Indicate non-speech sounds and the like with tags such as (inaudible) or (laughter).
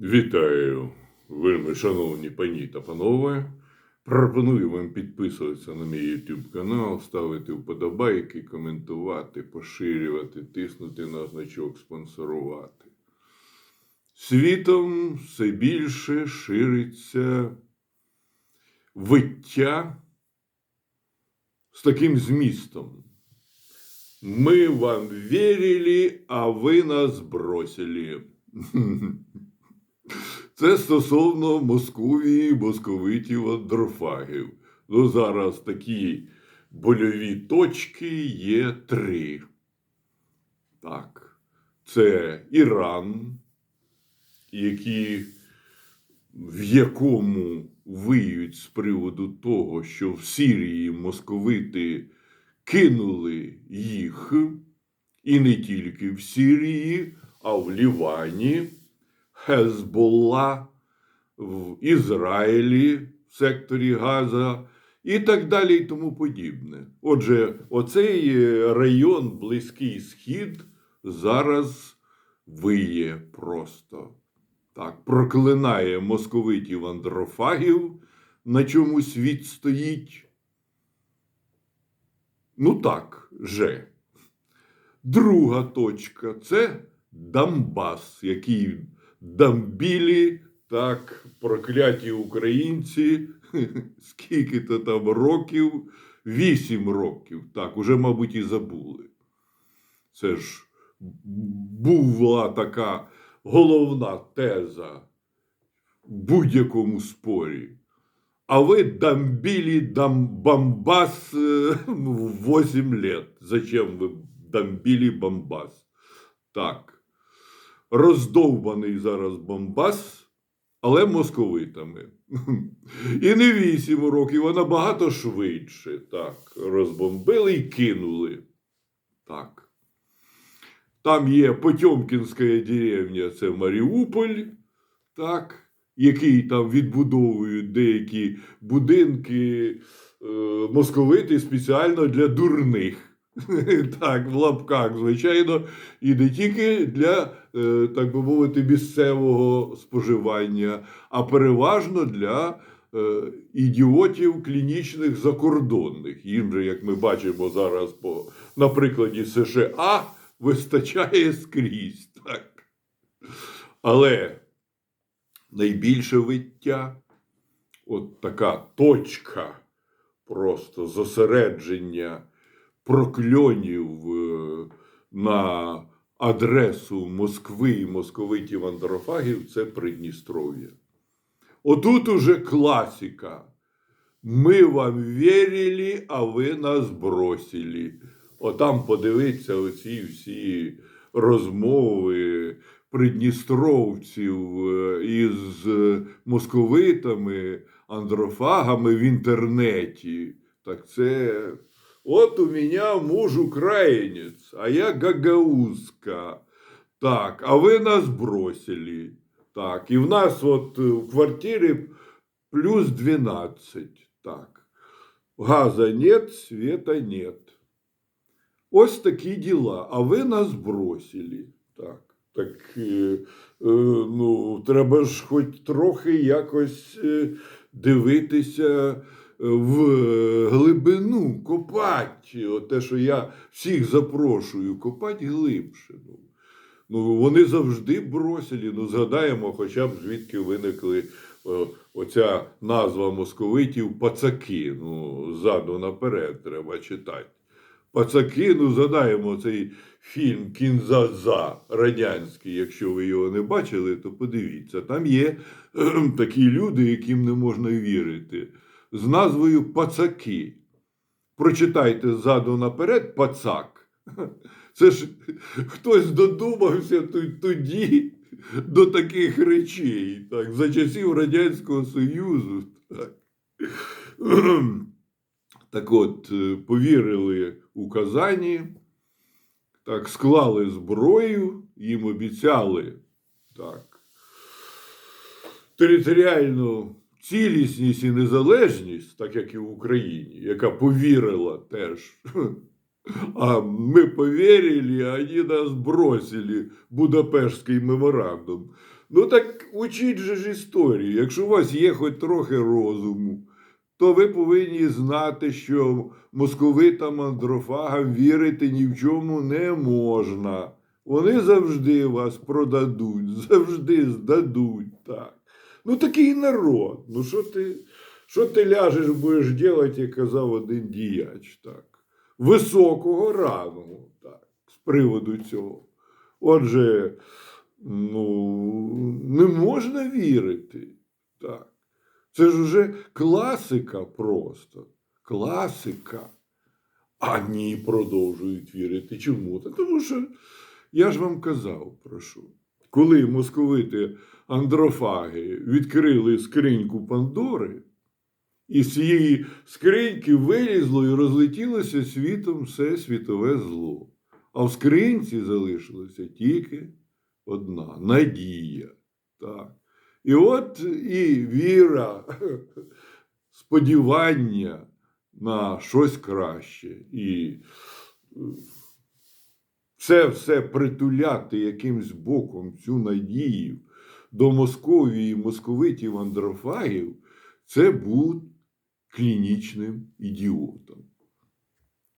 Вітаю, вельми шановні пані та панове. Пропоную вам підписуватися на мій YouTube канал, ставити вподобайки, коментувати, поширювати, тиснути на значок спонсорувати. Світом все більше шириться виття з таким змістом. Ми вам вірили, а ви нас бросили. (laughs) Це стосовно Московії, московитів, андрофагів. Ну, зараз такі больові точки є три. Так, це Іран, які, в якому виють з приводу того, що в Сирії московити кинули їх, і не тільки в Сирії, а в Лівані. Хезболла в Ізраїлі, в секторі Газа і так далі, і тому подібне. Отже, оцей е, район Близький Схід зараз виє просто. Так, проклинає московитів андрофагів, на чому світ стоїть. Ну так, же. Друга точка це Донбас, який дамбілі, так, прокляті українці, (laughs) скільки то там років, вісім років, так, уже, мабуть, і забули. Це ж була така головна теза в будь-якому спорі. А ви дамбили дам Бомбас э, 8 лет. Зачем ви дамбили Бомбас? Так. Роздовбаний зараз Бомбас, але московитами. (laughs) І не 8 років, а набагато швидше. Так. Розбомбили і кинули. Так. Там є Потьомкінська деревня, це Маріуполь. Так який там відбудовують деякі будинки е, московити спеціально для дурних. (laughs) Так, в лапках, звичайно, і не тільки для, е, так би мовити, місцевого споживання, а переважно для е, ідіотів клінічних закордонних. Їм же, як ми бачимо зараз по, на прикладі США, вистачає скрізь. Так. Але найбільше виття, от така точка просто зосередження прокльонів е, на адресу Москви і московитів андрофагів це Придністров'я. Отут уже класика. Ми вам вірили, а ви нас бросили. Отам подивіться оці всі розмови придністровців е, із московитами, андрофагами в інтернеті. Так це от у мене муж українець, а я гагаузка. Так, а ви нас бросили. Так, і в нас от в квартирі плюс 12. Так. Газа нет, света нет. Ось такі діла. А ви нас бросили. Так. Так е, е, ну, треба ж хоч трохи якось е, дивитися в глибину, копати. От те, що я всіх запрошую, копати глибше. Ну, вони завжди бросили. Ну, згадаємо, хоча б звідки виникли о, оця назва московитів пацаки. Ну, ззаду наперед треба читати. Пацаки, ну згадаємо цей фільм Кінзаза радянський. Якщо ви його не бачили, то подивіться. Там є такі люди, яким не можна вірити, з назвою Пацаки. Прочитайте ззаду наперед пацак. (laughs) Це ж хтось додумався тоді до таких речей, так, за часів Радянського Союзу. Так. (clears throat) Так от, е, повірили у Казані, так, склали зброю, їм обіцяли так, територіальну цілісність і незалежність, так як і в Україні, яка повірила теж (laughs) А мы поверили, а они нас бросили, Будапештський меморандум. Ну так учіть же ж історію. Якщо у вас є хоч трохи розуму, то ви повинні знати, що московитам андрофагам вірити ні в чому не можна. Вони завжди вас продадуть, завжди здадуть. Так. Ну такий народ. Ну що ти, що ти ляжеш, будеш робити, як казав один діяч. Так. Високого рангу, так, з приводу цього. Отже, ну, не можна вірити. Так. Це ж уже класика просто. Класика. А ні, продовжують вірити. Чому? Тому що я ж вам казав про що. Коли московити андрофаги відкрили скриньку Пандори, і з цієї скриньки вилізло і розлетілося світом все світове зло. А в скринці залишилася тільки одна надія. Так. І от і віра, (laughs) сподівання на щось краще. І це все притуляти якимсь боком цю надію до Московії, московитів андрофагів, це був клінічним ідіотом.